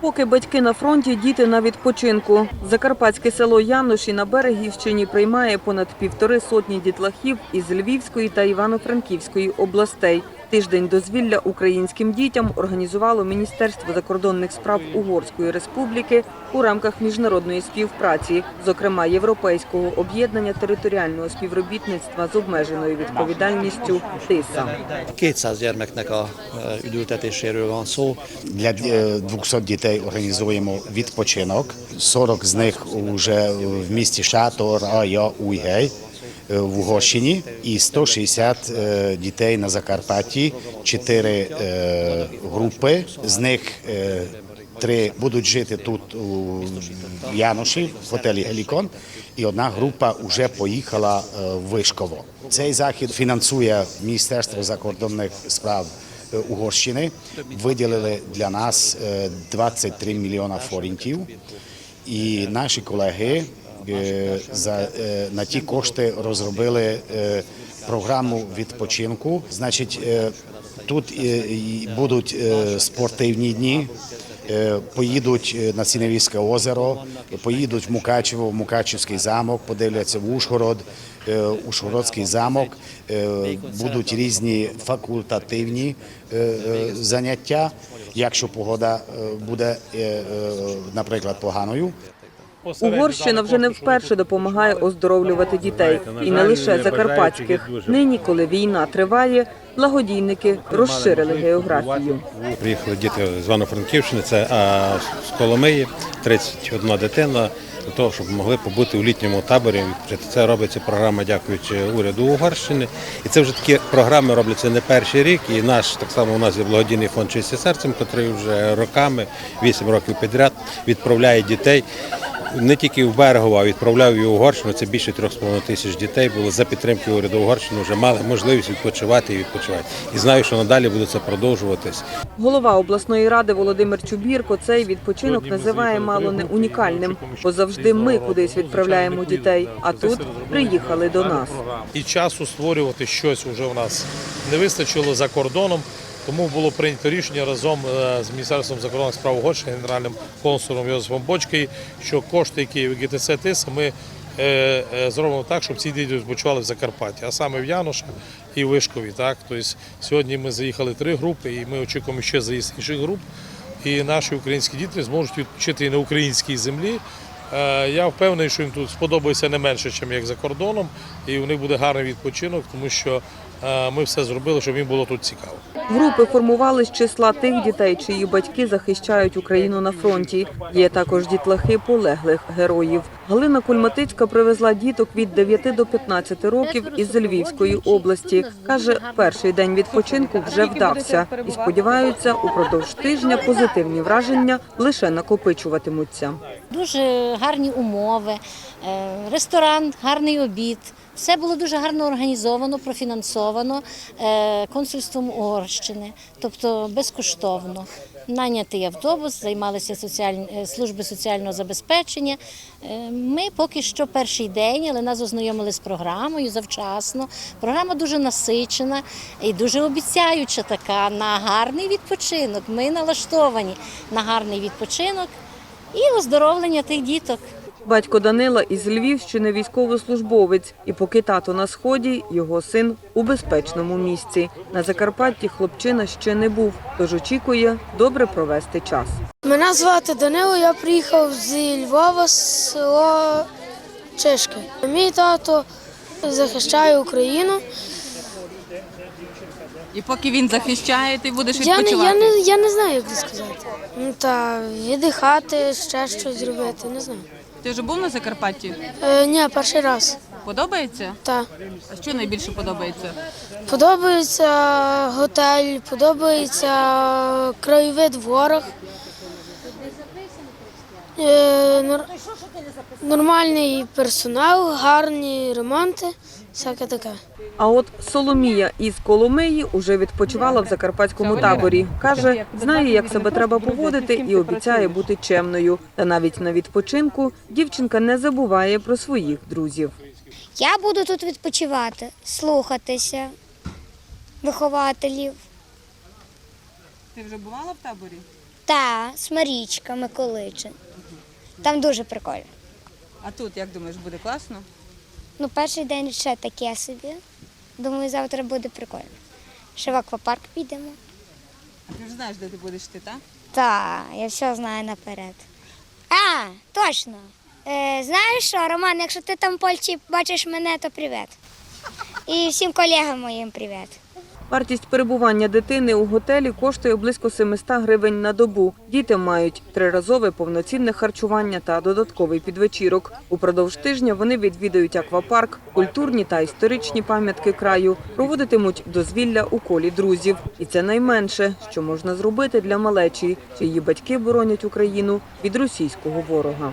Поки батьки на фронті, діти на відпочинку. Закарпатське село Януші на Берегівщині приймає понад півтори сотні дітлахів із Львівської та Івано-Франківської областей. Тиждень дозвілля українським дітям організувало Міністерство закордонних справ Угорської республіки у рамках міжнародної співпраці, зокрема Європейського об'єднання територіального співробітництва з обмеженою відповідальністю ТИСА. 200 gyermeknek a e, üdültetéséről van szó. Для е, 200 дітей організуємо відпочинок. 40 з них вже в місті Шатор, Ая, Уйгей е, в Угорщині і 160 е, дітей на Закарпатті, 4 е, групи. З них е, Три будуть жити тут у Януші, в готелі Гелікон, і одна група вже поїхала е, в Вишково. Цей захід фінансує Міністерство закордонних справ е, Угорщини. Виділили для нас е, 23 мільйона форінтів. І наші колеги е, за, е, на ті кошти розробили е, програму відпочинку. Значить, е, тут е, будуть е, спортивні дні. Е, Поїдуть е, на Сіневійське озеро, поїдуть в Мукачево, в Мукачевський замок, подивляться в Ушгород, е, Ушгородський замок. Е, Будуть різні факультативні е, е, заняття. Якщо погода е, буде, е, е, наприклад, поганою, Угорщина вже не вперше допомагає оздоровлювати дітей, і не лише закарпатських. Нині, коли війна триває, благодійники розширили географію. Приїхали діти з Івано-Франківщини, це а, з Коломиї, 31 дитина, для того, щоб могли побути у літньому таборі. Це робиться програма, дякуючи уряду Угорщини. І це вже такі програми робляться не перший рік. І наш так само у нас є благодійний фонд «Чисті серцем, який вже роками, 8 років підряд, відправляє дітей. Не тільки в Берегово, а відправляв і в Угорщину. Це більше 3,5 тисяч дітей було за підтримки уряду Угорщини. Вже мали можливість відпочивати і відпочивати. І знаю, що надалі буде це продовжуватись. Голова обласної ради Володимир Чубірко цей відпочинок називає мало не унікальним, бо завжди ми кудись відправляємо дітей, а тут приїхали до нас. і часу створювати щось вже у нас не вистачило за кордоном. Тому було прийнято рішення разом е, з Міністерством закордонних справ Угорщини, генеральним консулом Йосифом Бочкою, що кошти, які в ГТЦ ТИС, ми е, е, зробимо так, щоб ці діти відпочивали в Закарпатті, а саме в Янушах і в Вишкові. Так? Тобто, сьогодні ми заїхали три групи, і ми очікуємо ще заїзд інших груп. І наші українські діти зможуть відпочити і на українській землі. Я впевнений, що їм тут сподобається не менше, ніж як за кордоном, і у них буде гарний відпочинок, тому що ми все зробили, щоб їм було тут цікаво. Групи формували з числа тих дітей, чиї батьки захищають Україну на фронті. Є також дітлахи полеглих героїв. Галина Кульматицька привезла діток від 9 до 15 років із Львівської області. Каже, перший день відпочинку вже вдався і сподіваються, упродовж тижня позитивні враження лише накопичуватимуться. Дуже гарні умови, е, ресторан, гарний обід. Все було дуже гарно організовано, профінансовано е, консульством Угорщини, тобто безкоштовно. Нанятий автобус, займалися соціальні е, служби соціального забезпечення. Е, Ми поки що перший день, але нас ознайомили з програмою завчасно. Програма дуже насичена і дуже обіцяюча така на гарний відпочинок. Ми налаштовані на гарний відпочинок і оздоровлення тих діток. Батько Данила із Львівщини військовослужбовець, і поки тато на сході, його син у безпечному місці. На Закарпатті хлопчина ще не був, тож очікує добре провести час. Мене звати Данило, я приїхав зі Львова, з село Чишки. Мій тато захищає Україну. І поки він захищає, ти будеш Я не, відпочивати. я, не, я не знаю, як це сказати. Ну та віддихати, ще щось зробити, не знаю. Ти вже був на Закарпатті? Е, ні, перший раз. Подобається? Так. А що найбільше подобається? Подобається готель, подобається краєвид в горах. Е, нор- нормальний персонал, гарні ремонти, всяке таке. А от Соломія із Коломиї уже відпочивала в закарпатському таборі. Каже, знає, як себе треба поводити, і обіцяє бути чемною. Та навіть на відпочинку дівчинка не забуває про своїх друзів. Я буду тут відпочивати, слухатися вихователів. Ти вже бувала в таборі? Та, Смарічка, Миколичин. Там дуже прикольно. А тут, як думаєш, буде класно? Ну, перший день ще таке собі. Думаю, завтра буде прикольно. Ще в аквапарк підемо. А ти вже знаєш, де ти будеш йти, так? Та, я все знаю наперед. А, точно. Е, знаєш що, Роман, якщо ти там в Польщі бачиш мене, то привіт. І всім колегам моїм привіт. Вартість перебування дитини у готелі коштує близько 700 гривень на добу. Діти мають триразове повноцінне харчування та додатковий підвечірок. Упродовж тижня вони відвідають аквапарк, культурні та історичні пам'ятки краю, проводитимуть дозвілля у колі друзів. І це найменше, що можна зробити для малечі, чиї батьки боронять Україну від російського ворога.